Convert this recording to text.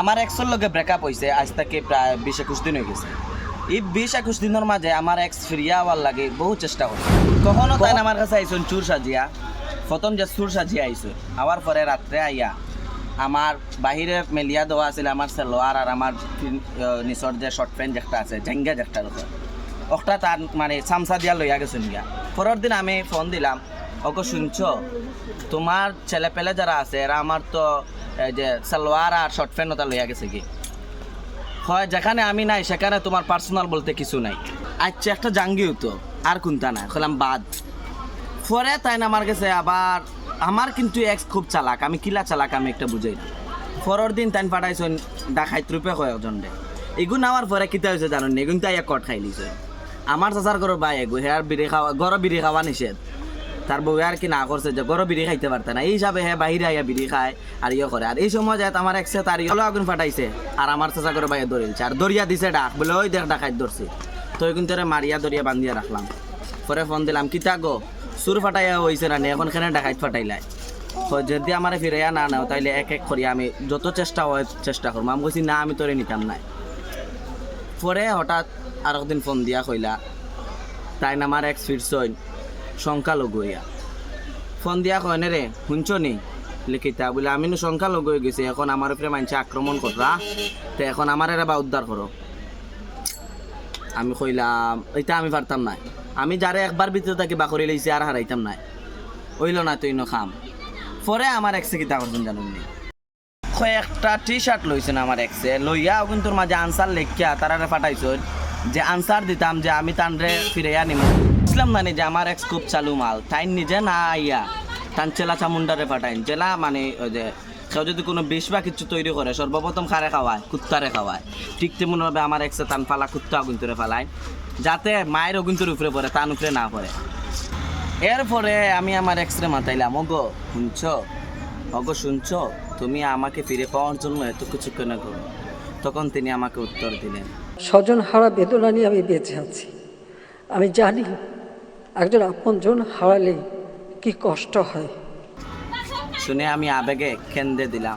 আমার এক্সর লগে ব্রেকআপ হয়েছে আজ থেকে প্রায় বিশ একুশ দিন হয়ে গেছে। এই বিশ একুশ দিনের মাঝে আমার এক্স ফিরিয়া হওয়ার লাগে বহু চেষ্টা করছে কখনো তাই আমার কাছে আইসন চুর সাজিয়া প্রথম যে চুর সাজিয়া আইসো আবার পরে রাত্রে আইয়া আমার বাহিরে মেলিয়া দেওয়া আছিল আমার সেলোয়ার আর আমার নিচর যে শর্ট প্যান্ট যেটা আছে জেঙ্গা যেটার উপর ওটা তার মানে চামচা দিয়া লইয়া গেছেন গিয়া। পরের দিন আমি ফোন দিলাম ওকে শুনছ তোমার ছেলে পেলে যারা আছে এরা আমার তো যে সালোয়ার আর শর্ট প্যান্ট ওটা লইয়া গেছে কি? হয় যেখানে আমি নাই, সেখানে তোমার পার্সোনাল বলতে কিছু নাই। আচ্ছা একটা জাঙ্গিও তো আর কোনটা না হলাম বাদ। পরে তাই না আমার কাছে আবার, আমার কিন্তু এক্স খুব চালাক, আমি কিলা চালাক আমি একটা বুঝাই না। পরের দিন তাই পাঠাইছেন ডাকাইত রূপে কয়েকজন দে এগুন নেওয়ার পরে কিতা হয়েছে জানেন না? এগুন তাই কট খাই লিছে। আমার চাচার ঘর বাই এগু হেয়ার বিড়ি খাওয়া গরম বিড়ি খাওয়া নিষেধ। তার বউ আর কি না করছে যে গরম বিড়ি খাইতে পারতে না। এই হিসাবে হে বাহিরে আইয়া বিড়ি খায় আর ইয়ে করে। আর এই সময় যায় আমার একসে তার ইয়ে আগুন ফাটাইছে আর আমার চাচা করে বাইরে ধরিলছে আর দরিয়া দিছে ডাক, বলে, ওই দেখ ডাকাইত ধরছে। তো কিন্তু মারিয়া দরিয়া বান্ধিয়া রাখলাম। পরে ফোন দিলাম কিতা গো? সুর ফাটাইয়া হয়েছে না এখন খেনে ডাকাইত ফাটাইলাই তো যদি আমার ফিরাইয়া না নাও, তাইলে এক এক করি আমি যত চেষ্টা হয় চেষ্টা করব। আমি কইছি, না, আমি তোরে নিতাম নাই পরে হঠাৎ আর একদিন ফোন দিয়া কইলা তাই আমার এক্স ফিরছইন সংখ্যালঘু হইয়া ফোন দিয়া কয়নে রে শুনছ নি? লিখিতা বলে আমি নো সংখ্যালঘু হয়ে গেছি, এখন আমার উপরে মানুষে আক্রমণ কররা তো এখন আমার এরা বা উদ্ধার করো আমি কইলাম এটা আমি পারতাম না আমি যারে একবার ভিতরে তাকে বাকরি লইছি আর হারাইতাম না হইল না, তুই খাম। পরে আমার এক্সে কিতা করছেন জানুন নি? একটা টি শার্ট লইছেন আমার এক্সে লইয়া কিন্তু তোর মাঝে আনসার লেখিয়া তারারে পাঠাইছেন যে আনসার দিতাম যে আমি তানরে ফিরাইয়া নিব বুঝলাম না যে আমার এক্স খুব চালু মাল। তাই নিজে না আইয়া তান চেলা চামুন্ডারে পাঠাইন। চেলা মানে ওই যে কেউ যদি কোনো বেশ বা কিছু তৈরি করে, সর্বপ্রথম খারে খাওয়ায়, কুত্তারে খাওয়ায়। ঠিক তেমনভাবে আমার এক্সে তান ফালা কুত্তা অগুন্তরে ফালায়। যাতে মায়ের অগুন্তর উপরে পড়ে, তান উপরে না পড়ে। এরপরে আমি আমার এক্সরে মাতাইলাম, ওগো, শুনছ? ওগো, শুনছ? তুমি আমাকে ফিরে পাওয়ার জন্য এত কিছু কেন করো? তখন তিনি আমাকে উত্তর দিলেন, স্বজন হারা বেদনা নিয়ে আমি বেঁচে আছি। আমি জানি একজন আপনজন হারালে কি কষ্ট হয়? শুনে আমি আবেগে কেন্দ্রে দিলাম।